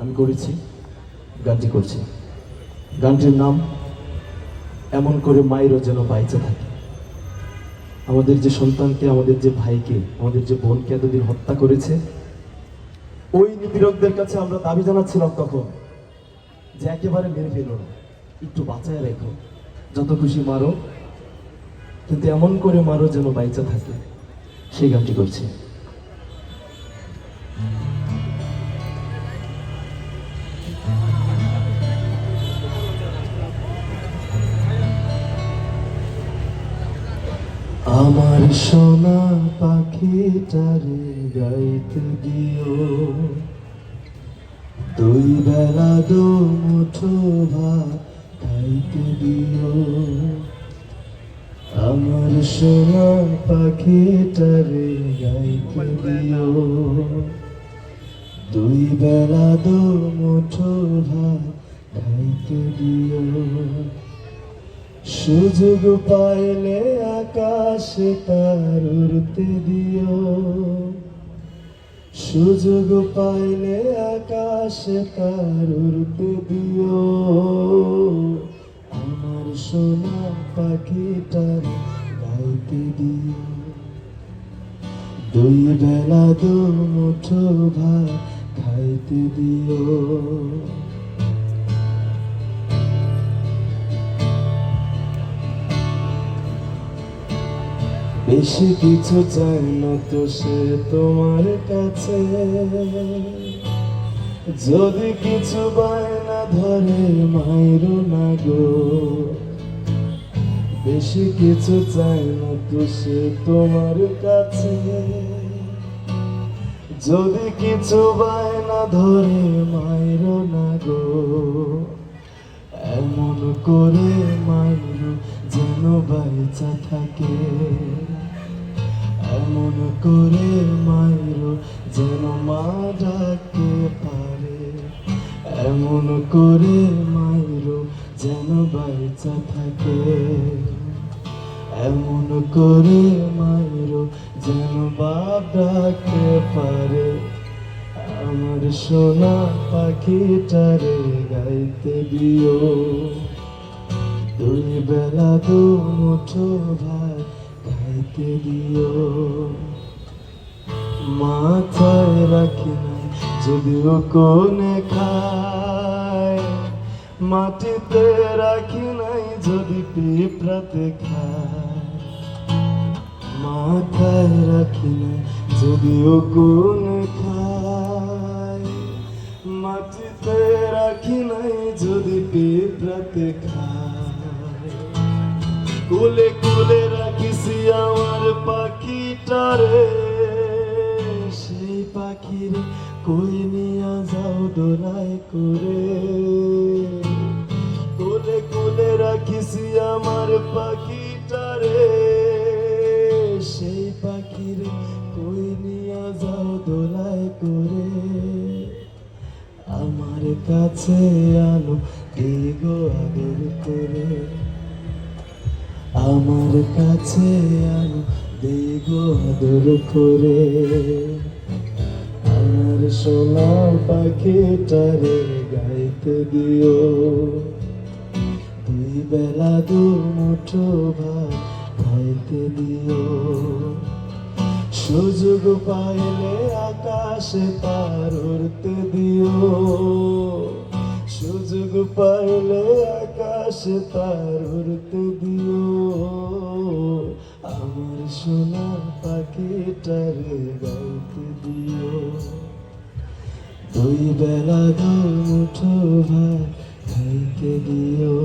আমি করেছি, গানটি করছি। গানটির নাম, এমন করে মায়েরও যেন বাইচে থাকে। আমাদের যে সন্তানকে, আমাদের যে ভাইকে, আমাদের যে বোনকে এতদিন হত্যা করেছে, ওই নিপীড়কদের কাছে আমরা দাবি জানাচ্ছিলাম তখন যে একেবারে মেরে ফেলো না। একটু বাঁচায় রেখো। যত খুশি মারো, কিন্তু এমন করে মারো যেন বাইচা থাকে। সেই গানটি করছি। আমার সোনা পাখিটারে গাইতে দিও দুই বেলা দো মুঠো ভাত খাইতে দিও আমার সোনা পাখিটারে গাইতে দিও দুই বেলা দো মুঠো ভাত খাইতে দিও সুযোগ পাইলে আকাশে তার উড়তে দিও। সুযোগ পাইলে আকাশে তার উড়তে দিও। আমার সোনা পাখিটার গাইতে দিও। দুই বেলা দু মুঠো ভাত খাইতে দিও। বেশি কিছু চাই না তো সে তোমার কাছে। যদি কিছু বায়না ধরে মাইরো না গো, বেশি কিছু চাই না তো সে তোমার কাছে। যদি কিছু বায়না ধরে মাইরো না গো, এমন করে মাইরো যেন বাইচা থাকে। এমন করে মাইরো যেন মা ডাকতে পারে? এমন করে মাইরো যেন বাইচা থাকে। এমন করে মাইরো যেন বাপ ডাকতে পারে। আমার সোনা পাখিটারে গাইতে দিও। দুই বেলা দু মুঠো ভাত খাইতে দিও। মাথায় রাখি নাই যদিও কোনে খায়। মাটিতে রাখি নাই, যদি পিঁপড়াতে খায়। মাথায় রাখি নাই যদিও কোন খায়। মাটিতে রাখি নাই, যদি পিঁপড়াতে খায়। কুলে কুলে রাখিছি আমার পাখিটারে। সেই পাখির কই নিয়া যাও দোলাই করে। কুলে কোলে রাখিছি আমার পাখিটারে। সেই পাখির কই নিয়া যাও দোলাই করে। আমার কাছে আলো দিগো আদর করে। আমার কাছে আলো দিগো আদর করে। আমার সোনা পাখিটারে গাইতে দিও। দুই বেলা দু মুঠো ভাত খাইতে দিও। সুযোগ পাইলে আকাশে তার উড়তে দিও। সুযোগ পাইলে আকাশে তার উড়তে দিও। দুই বেলা দু মুঠো ভাত খাইতে দিও।